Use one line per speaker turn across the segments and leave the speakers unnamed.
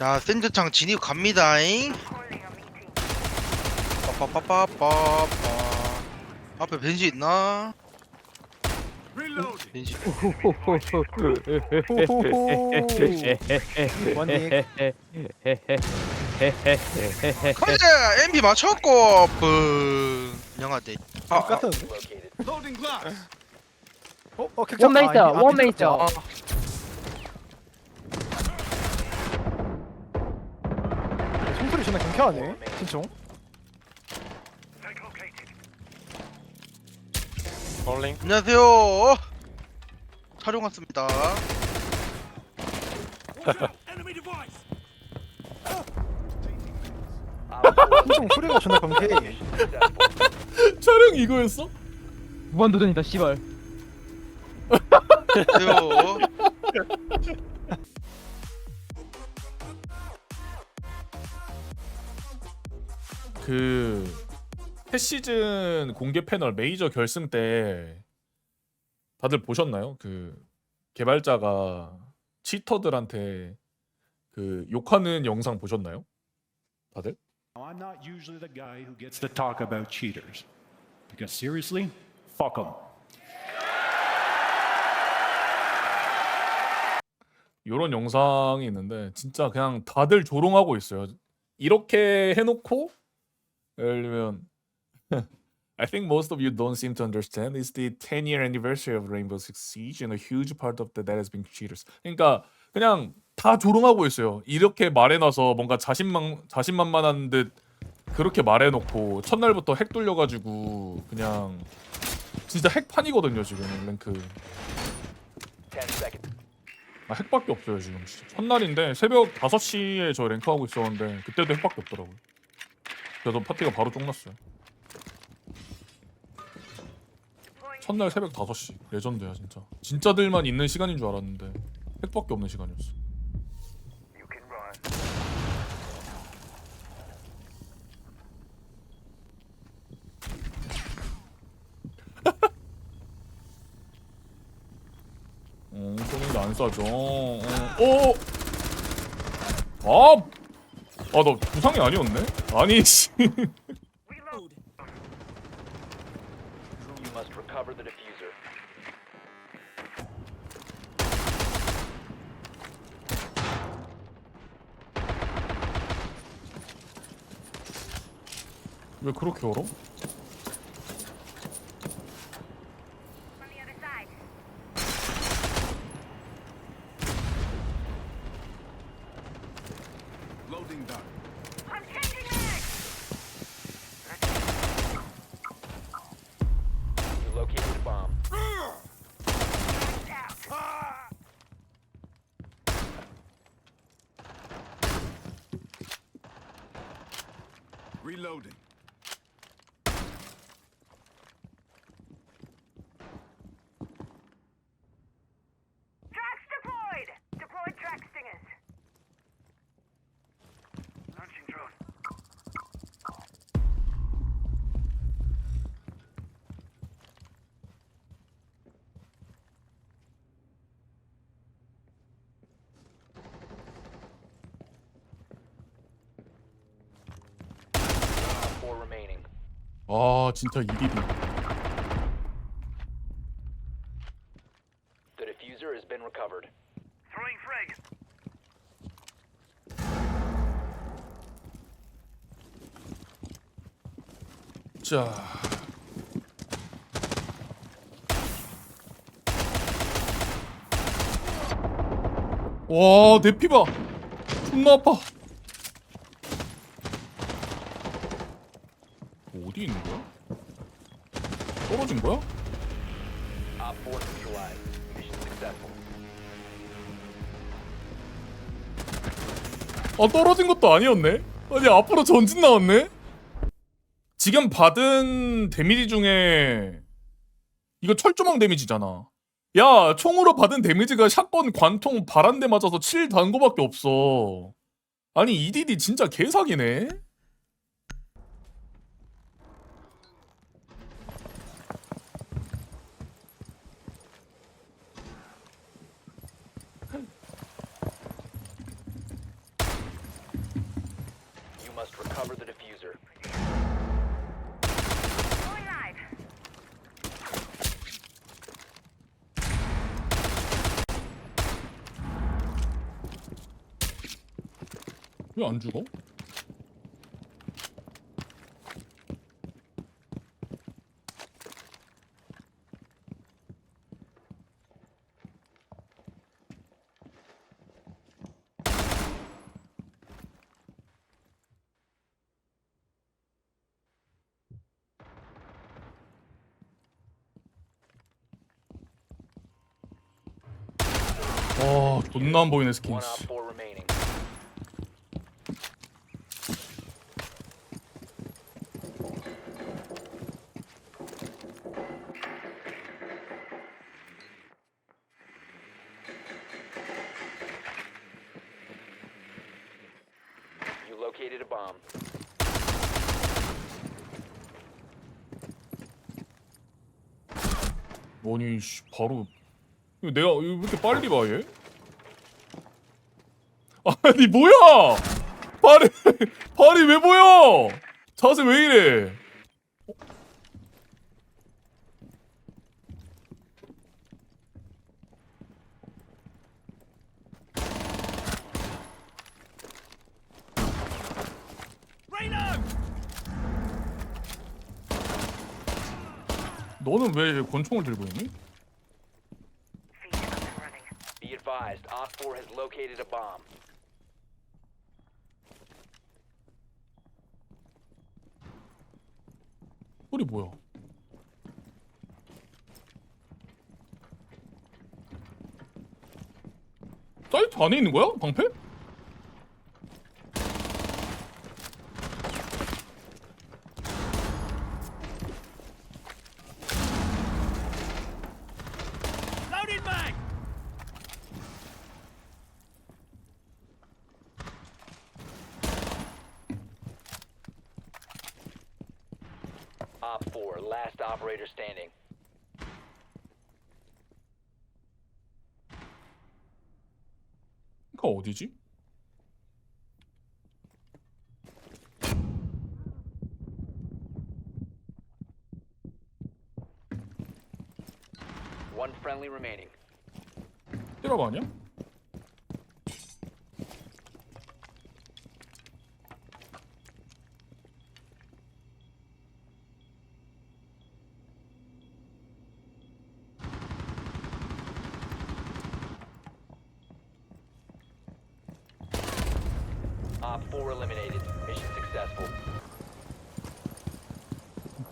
야 샌드창 진입 갑니다잉 빠빠빠빠빠빠 앞에 벤지 있나? 벤지
원익
가자 MP 맞췄고 분 영화대 아, 아
같은데?
Loading glass.
어? 어
있어,
아, 이- 아,
원맨
객장.
있어.
아, 존나 경쾌하네 진총.
안녕하세요. 촬영 왔습니다.
진총 소리가 존나 경쾌해.
촬영 이거였어?
무한도전이다 씨발.
안녕하세요
그 패시즌 공개 패널 메이저 결승 때 다들 보셨나요? 그 개발자가 치터들한테 그 욕하는 영상 보셨나요? 다들?
Now, I'm not usually the guy who gets to talk about cheaters. Because seriously, fuck them.
이런 영상이 있는데 진짜 그냥 다들 조롱하고 있어요. 이렇게 해놓고 예를 들면 I think most of you don't seem to understand is the 10-year anniversary of Rainbow Six Siege and a huge part of that that has been cheaters. 그러니까 그냥 다 조롱하고 있어요. 이렇게 말해놔서 뭔가 자신만 자신만만한 듯 그렇게 말해놓고 첫날부터 핵 돌려가지고 그냥 진짜 핵판이거든요 지금 랭크. 아, 핵밖에 없어요 지금 진짜 첫날인데 새벽 5시에 저 랭크하고 있었는데 그때도 핵밖에 없더라고요 그래서 파티가 바로 쪽났어요. 첫날 새벽 5시. 레전드야 진짜. 진짜들만 있는 시간인 줄 알았는데 핵밖에 없는 시간이었어. 어, 소니도 안 쏴줘. 어, 어. 아, 아, 나 부상이 아니었네? 아니, 씨. 왜 그렇게 얼어?
Reloading.
Remaining.
아, 진짜 이디디.
The diffuser has been recovered.
Throwing frag.
자. 와, 내 피봐. 존나 아파. 어디 있는 거야? 떨어진 거야?
Op 4 neutralized. Mission successful.
아 떨어진 것도 아니었네. 아니 앞으로 전진 나왔네. 지금 받은 데미지 중에 이거 철조망 데미지잖아. 야 총으로 받은 데미지가 샷건 관통 발한대 맞아서 7 단거밖에 없어. 아니 EDD 진짜 개사기네.
must recover the diffuser.
Going live.
왜 안 죽어? 와 존나 안 보이네 스킨
One op
씨.
four remaining. You located a bomb.
아니 씨 바로 내가 이거 왜 이렇게 빨리 봐 얘? 아니 뭐야? 발이 발이 왜 보여? 자세 왜 이래? 너는 왜 권총을 들고 있니?
Be advised, Op 4 has located a bomb.
소리 뭐야? 사이트 안에 있는 거야? 방패?
Op 4, last operator standing.
그니까 어디지?
One friendly remaining.
때려봐 아니야?
4 eliminated. Mission successful.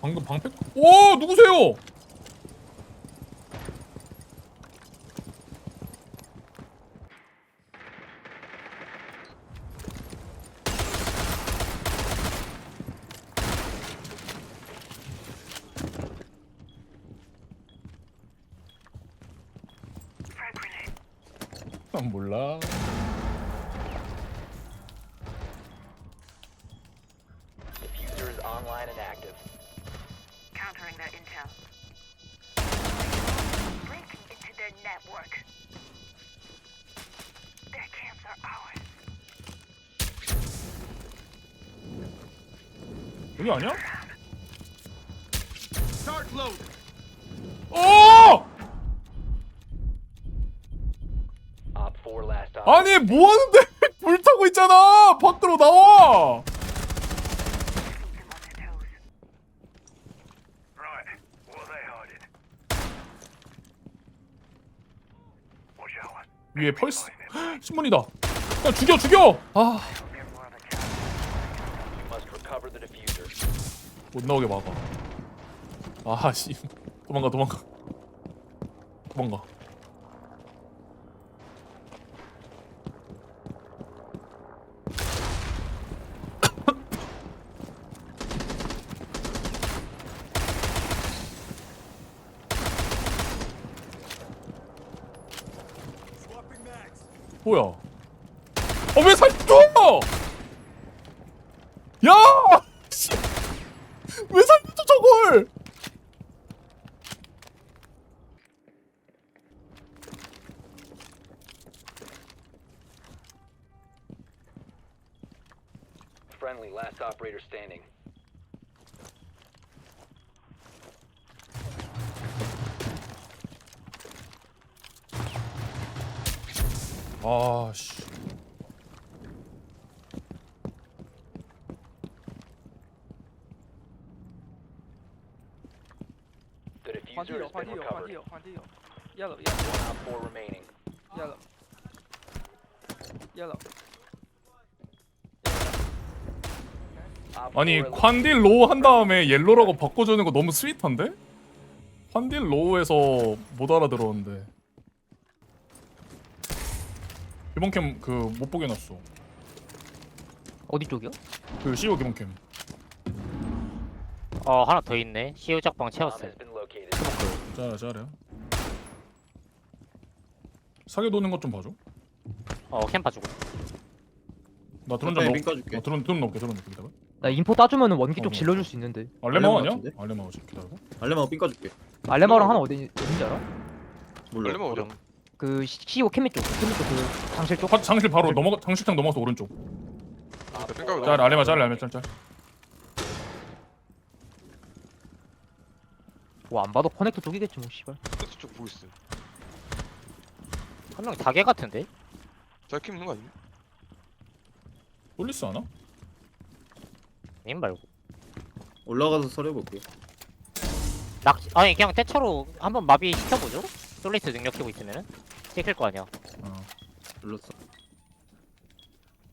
방금 방패? 오 누구세요? 몰라. 여기 아니야? 어!
Op 4 last op.
아니 뭐 하는데? 불 타고 있잖아. 밖으로 나와. 위에 펄스 신문이다. 야 죽여 죽여. 아.
They're more of a challenge.
You must recover the diffuser.
못 나오게 막아. 아씨 도망가 도망가 도망가. 뭐야? 어왜 살려? 야!
last operator standing.
아 씨.
The diffuser
换地
has
友，换
been
地友，换
recovered.
地友，换地友，yellow
One
yellow
op four remaining.
yellow yellow
아니 콴딜 로우 한 다음에 옐로라고 바꿔주는 거 너무 스윗한데? 콴딜 로우에서 못 알아들었는데. 이번 캠 그 못 보게 놨어.
어디 쪽이요?
그 CEO 기본 캠.
어 하나 더 있네. 시우 작방 채웠어요.
has been located.
잘해 잘해 사기 도는 것 좀 봐줘.
어 캠파 주고.
나 드론
네, 좀빈
넣...
까줄게.
어, 드론 드론 넣을게 드론 넣을게 기다려
나 인포 따주면 원기
어,
쪽
뭐.
질러줄 수 있는데
알레마 아니야?
같은데?
알레마 오지 기다려봐
알레마고 삥 까줄게
알레마랑 하나 어디 어딘지 알아?
몰라
얼마 어려?
그 시오 케미 쪽 케미 쪽그 장실 쪽
화- 장실 바로 넘어 장실장 넘어서 오른쪽
Op
빈
four
까고
짤 알레마 짤 알레마 짤짤
뭐안 봐도 커넥터 쪽이겠지 뭐 씨발
쪽 보고 있어.
한명 자개 같은데
잘 키우는 거 아니야?
솔리스 하나?
님 말고.
올라가서 설해볼게
낚 아니 그냥 대처로 한번 마비 시켜보죠. 솔리스 능력 키고 있으면은. 찍힐 거 아니야.
어,
눌렀어.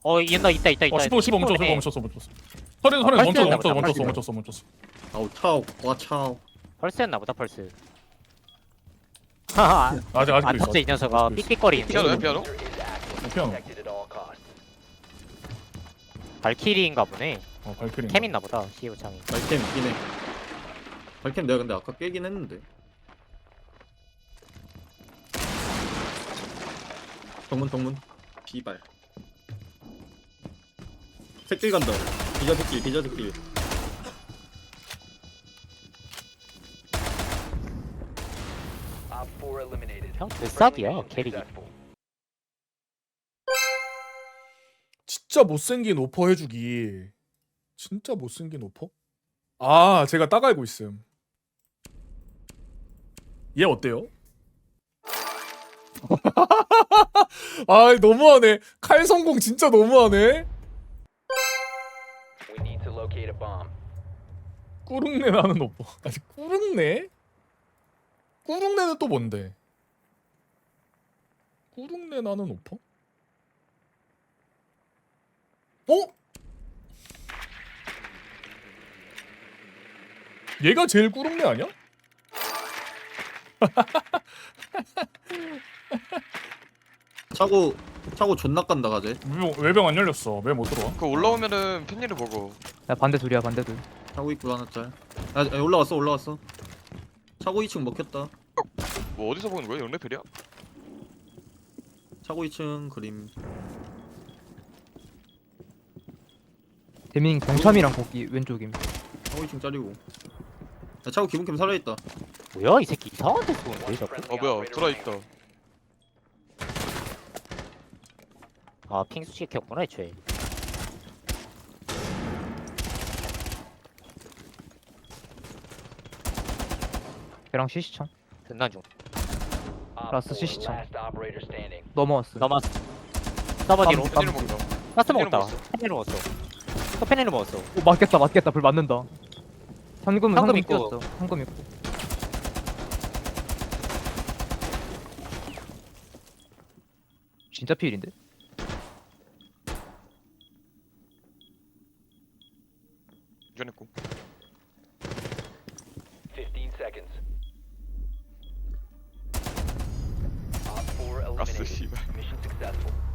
어 있다 있다 있다 있다.
어 15, 15 멈췄어 15
네.
멈췄어 멈췄어. 설에
아,
멈췄어 멈췄어 멈췄어. 멈췄어 멈췄어.
아우 차오 와 차오.
펄스였나 보다 펄스. 하하
아직
안
아직도 있어.
쳤어 이 녀석아
아직도 있어.
삑삑거리는데
피아노야 피아노?
피아노.
All costs.
발키리인가 보네
어 발키리
캠 있나 보다 시우 창이.
발캠 있긴 해. 발캠 내가 근데 아까 깨긴 했는데. 정문 정문. 비발. 새끼 간다. 비자 새끼 비자 새끼.
Op four eliminated.
형 캐릭이.
successful.
진짜 못생긴 오퍼 해주기 진짜 못생긴 오퍼? 아 제가 딱 알고 있음 얘 어때요? 아 너무하네 칼 성공 진짜 너무하네
We need to locate a bomb.
꾸릉내 나는 오퍼 아니 꾸릉내? 꾸릉내는 또 뭔데? 꾸릉내 나는 오퍼? 어? 얘가 제일 꾸릉내 아니야?
차고 차고 존나 깐다 가재
외병, 외병 안 열렸어 왜 못 들어와?
그 올라오면은 팬일을 먹어.
야 반대 둘이야 반대 둘
차고 입구 하나 짤 아, 아, 올라왔어 올라왔어 차고 2층 먹혔다
뭐 어디서 보는 거야? 영레펠이야?
차고 2층 그림
대민 경참이랑 거기 왼쪽임
차고 2층 짜리고 야 차고 기본캠 살아있다.
뭐야 이 새끼 이상한 데서 오는데
One
자꾸
어 뭐야
operator
들어
remaining.
있다.
아 핑수 시켰구나 애초에.
걔랑 시시청
듣난 중.
라스
operator standing.
넘어왔어.
넘어왔어. 서버 뒤로.
깜-
팬일을 먹는다. 팬이를
먹었다. 펜을 먹었어. 또 펜을 먹었어.
오 맞겠다 맞겠다. 불 맞는다 현금
현금 있고.
있고 현금 있고 진짜 피일인데?
전했고.
15 seconds. Op eliminated.
씨발.
Mission successful.